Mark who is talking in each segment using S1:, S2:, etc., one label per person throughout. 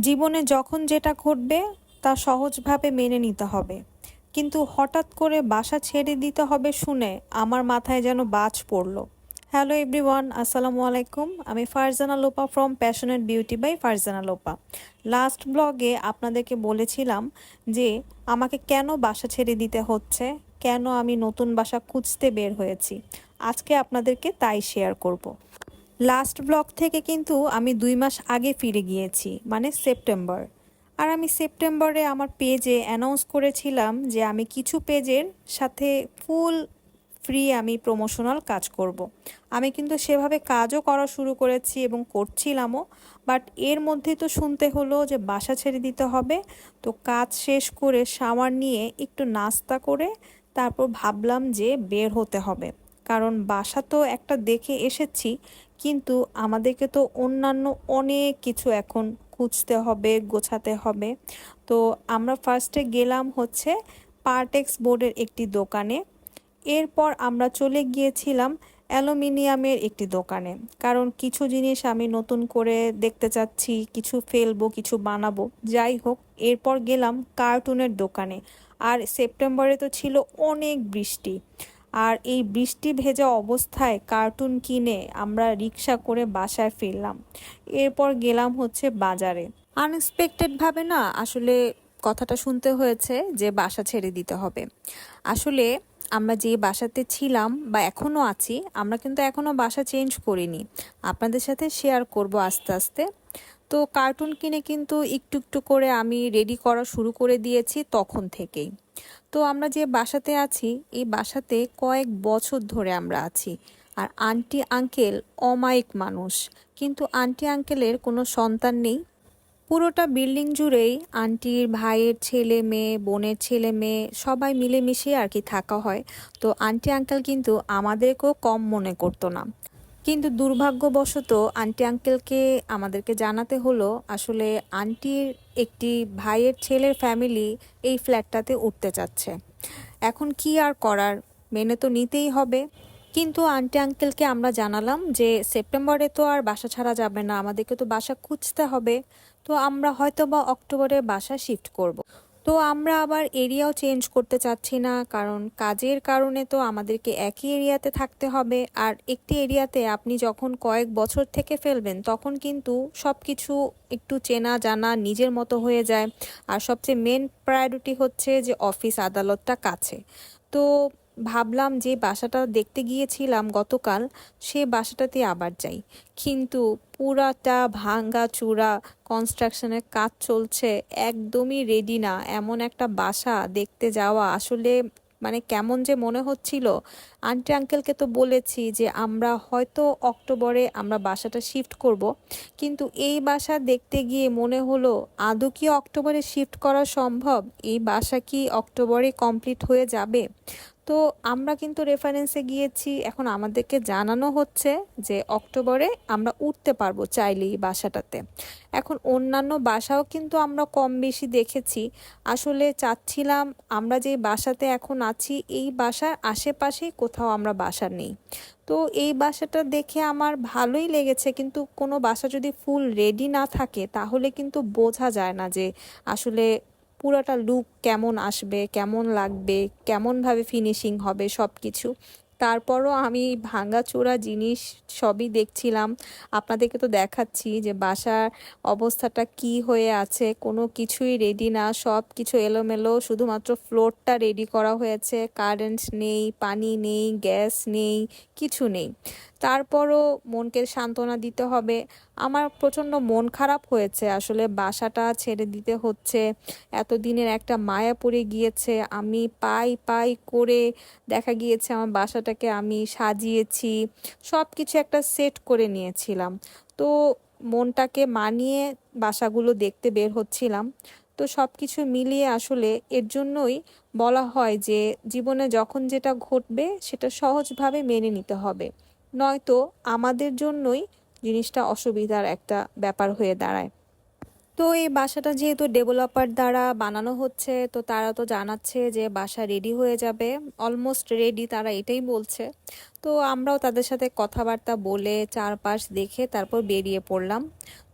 S1: জীবনে যখন যেটা ঘটবে, তা সহজভাবে মেনে নিতে হবে। কিন্তু হঠাৎ করে বাসা ছেড়ে দিতে হবে শুনে আমার মাথায় যেন বাজ পড়ল। হ্যালো এভরিওয়ান আসসালামু আলাইকুম। আমি Farzana Lopa from passionate beauty by Farzana Lopa. Last ব্লগে আপনাদেরকে বলেছিলাম যে, আমাকে কেন বাসা ছেড়ে দিতে হচ্ছে? কেন আমি নতুন বাসা খুঁজতে বের হয়েছি? আজকে আপনাদেরকে তাই শেয়ার করব। লাস্ট ব্লগ থেকে কিন্তু আমি দুই মাস আগে ফিরে গিয়েছি মানে সেপ্টেম্বর আর আমি সেপ্টেম্বরে আমার পেজে অ্যানাউন্স করেছিলাম যে আমি কিছু পেজের সাথে ফুল ফ্রি আমি প্রমোশনাল কাজ করব। আমি কিন্তু সেভাবে কাজও করা শুরু করেছি এবং করছিলামও বাট এর মধ্যে তো শুনতে হলো যে বাসা ছেড়ে দিতে হবে। তো কাজ শেষ করে শাওয়ার নিয়ে একটু নাস্তা করে তারপর ভাবলাম যে বের হতে হবে। কারণ বাসা তো একটা দেখে এসেছি, কিন্তু আমাদেরকে তো অন্যান্য অনেক কিছু এখন খুঁজতে হবে, গোছাতে হবে। তো আমরা ফার্স্টে গেলাম হচ্ছে পার্টেক্স বোর্ডের একটি দোকানে। এরপর আমরা চলে গিয়েছিলাম অ্যালুমিনিয়ামের একটি দোকানে। কারণ কিছু জিনিস আমি নতুন করে দেখতে চাচ্ছি, কিছু ফেলব, কিছু বানাবো। যাই হোক, এরপর গেলাম কার্টুনের দোকানে। আর সেপ্টেম্বরে তো ছিল অনেক বৃষ্টি। আর এই বৃষ্টি ভেজা অবস্থায় কার্টুন কিনে আমরা রিক্সা করে বাসায় ফিরলাম। এরপর গেলাম হচ্ছে বাজারে। আনএক্সপেক্টেডভাবে না আসলে কথাটা শুনতে হয়েছে যে বাসা ছেড়ে দিতে হবে। আসলে আমরা যে বাসাতে ছিলাম বা এখনও আছি, আমরা কিন্তু এখনও বাসা চেঞ্জ করিনি। আপনাদের সাথে শেয়ার করব আস্তে আস্তে। তো কার্টুন কিনে কিন্তু একটু একটু করে আমি রেডি করা শুরু করে দিয়েছি তখন থেকেই। তো আমরা যে বাসাতে আছি, এই বাসাতে কয়েক বছর ধরে আমরা আছি। আর আন্টি আঙ্কেল অমায়িক মানুষ। কিন্তু আন্টি আঙ্কেলের কোনো সন্তান নেই। পুরোটা বিল্ডিং জুড়েই আন্টির ভাইয়ের ছেলে মেয়ে, বোনের ছেলে মেয়ে সবাই মিলেমিশে আর কি থাকা হয়। তো আন্টি আঙ্কেল কিন্তু আমাদেরকেও কম মনে করতো না। কিন্তু দুর্ভাগ্যবশত আন্টি আঙ্কেলকে আমাদেরকে জানাতে হলো, আসলে আন্টির একটি ভাইয়ের ছেলের ফ্যামিলি এই ফ্ল্যাটটাতে উঠতে চাচ্ছে। এখন কি আর করার, মেনে তো নিতেই হবে। কিন্তু আন্টি আঙ্কেলকে আমরা জানালাম যে সেপ্টেম্বরে তো আর বাসা ছাড়া যাবে না, আমাদেরকে তো বাসা খুঁজতে হবে। তো আমরা হয়তো বা অক্টোবরে বাসা শিফট করব। তো আমরা আবার এরিয়াও চেঞ্জ করতে চাচ্ছি না, কারণ কাজের কারণে তো আমাদেরকে একই এরিয়াতে থাকতে হবে। আর একটি এরিয়াতে আপনি যখন কয়েক বছর থেকে ফেলবেন, তখন কিন্তু সব কিছু একটু চেনা জানা নিজের মতো হয়ে যায়। আর সবচেয়ে মেন প্রায়োরিটি হচ্ছে যে অফিস আদালতটা কাছে। তো ভাবলাম যে বাসাটা দেখতে গিয়েছিলাম গতকাল, সে বাসাটাতে আবার যাই। কিন্তু পুরাটা ভাঙ্গা চূড়া কনস্ট্রাকশনের কাজ চলছে, একদমই রেডি না। এমন একটা বাসা দেখতে যাওয়া আসলে মানে কেমন যে মনে হচ্ছিল। আন্টি আঙ্কেলকে তো বলেছি যে আমরা হয়তো অক্টোবরে আমরা বাসাটা শিফট করব। কিন্তু এই বাসা দেখতে গিয়ে মনে হলো, আদৌ কি অক্টোবরে শিফট করা সম্ভব? এই বাসা কি অক্টোবরে কমপ্লিট হয়ে যাবে? তো আমরা কিন্তু রেফারেন্সে গিয়েছি। এখন আমাদেরকে জানানো হচ্ছে যে অক্টোবরে আমরা উঠতে পারব চাইলেই বাসাটাতে। এখন অন্যান্য বাসাও কিন্তু আমরা কম বেশি দেখেছি। আসলে চাচ্ছিলাম আমরা যে বাসাতে এখন আছি, এই বাসার আশেপাশেই কোথাও আমরা বাসা নেই। তো এই বাসাটা দেখে আমার ভালোই লেগেছে, কিন্তু কোনো বাসা যদি ফুল রেডি না থাকে, তাহলে কিন্তু বোঝা যায় না যে আসলে পুরোটা লুক কেমন আসবে কেমন লাগবে কেমনভাবে ফিনিশিং হবে সব কিছু তারপরও আমি ভাঙাচোরা জিনিস সবই দেখছিলাম। আপনাদেরকে তো দেখাচ্ছি যে বাসার অবস্থাটা কি হয়ে আছে, কোনো কিছুই রেডি না সব কিছু এলোমেলো, শুধুমাত্র ফ্লোরটা রেডি করা হয়েছে। কারেন্ট নেই, পানি নেই গ্যাস নেই, কিছু নেই। তারপরও মনকে সান্ত্বনা দিতে হবে। আমার প্রচণ্ড মন খারাপ হয়েছে আসলে, বাসাটা ছেড়ে দিতে হচ্ছে। এতদিনের একটা মায়া পড়ে গিয়েছে, আমি পাই পাই করে দেখা গিয়েছে আমার বাসাটাকে আমি সাজিয়েছি সব কিছু একটা সেট করে নিয়েছিলাম। তো মনটাকে মানিয়ে বাসাগুলো দেখতে বের হচ্ছিলাম। তো সব কিছু মিলিয়ে আসলে এর জন্যই বলা হয় যে, জীবনে যখন যেটা ঘটবে সেটা সহজভাবে মেনে নিতে হবে। নয়তো আমাদের জন্যই জিনিসটা অসুবিধার একটা ব্যাপার হয়ে দাঁড়ায়। তো এই বাসাটা যেহেতু ডেভেলপার দ্বারা বানানো হচ্ছে, তো তারা তো জানাচ্ছে যে বাসা রেডি হয়ে যাবে অলমোস্ট রেডি তারা এটাই বলছে। তো আমরাও তাদের সাথে কথাবার্তা বলে চারপাশ দেখে তারপর বেরিয়ে পড়লাম।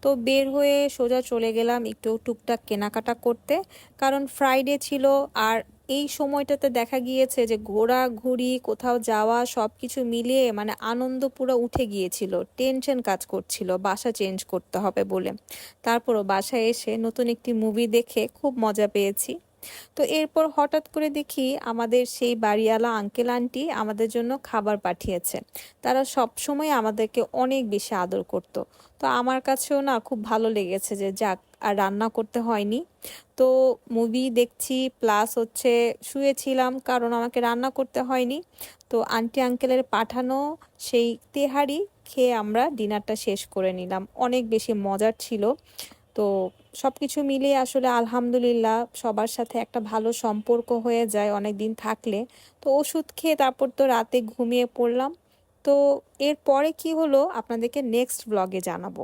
S1: তো বের হয়ে সোজা চলে গেলাম একটু টুকটাক কেনাকাটা করতে, কারণ ফ্রাইডে ছিল আর এই সময়টাতে দেখা গিয়েছে যে ঘোরাঘুরি, কোথাও যাওয়া সব কিছু মিলিয়ে মানে আনন্দ পুরো উঠে গিয়েছিল। টেনশন কাজ করছিল, বাসা চেঞ্জ করতে হবে বলে। তারপরও বাসায় এসে নতুন একটি মুভি দেখে খুব মজা পেয়েছি। তো এরপর হঠাৎ করে দেখি আমাদের সেই বাড়িওয়ালা আঙ্কেল আন্টি আমাদের জন্য খাবার পাঠিয়েছে। তারা সব সময় আমাদেরকে অনেক বেশি আদর করত। তো আমার কাছেও না খুব ভালো লেগেছে যে যাক আর রান্না করতে হয়নি। তো মুভি দেখছি প্লাস হচ্ছে শুয়েছিলাম কারণ আমাকে রান্না করতে হয়নি। তো আন্টি আঙ্কেলের পাঠানো সেই তেহারি খেয়ে আমরা ডিনারটা শেষ করে নিলাম। অনেক বেশি মজার ছিল। তো সব কিছু মিলিয়ে আসলে আলহামদুলিল্লাহ সবার সাথে একটা ভালো সম্পর্ক হয়ে যায় অনেক দিন থাকলে। তো ওষুধ খেয়ে তারপর তো রাতে ঘুমিয়ে পড়লাম। তো এরপরে কি হলো? আপনাদেরকে নেক্সট ব্লগে জানাব।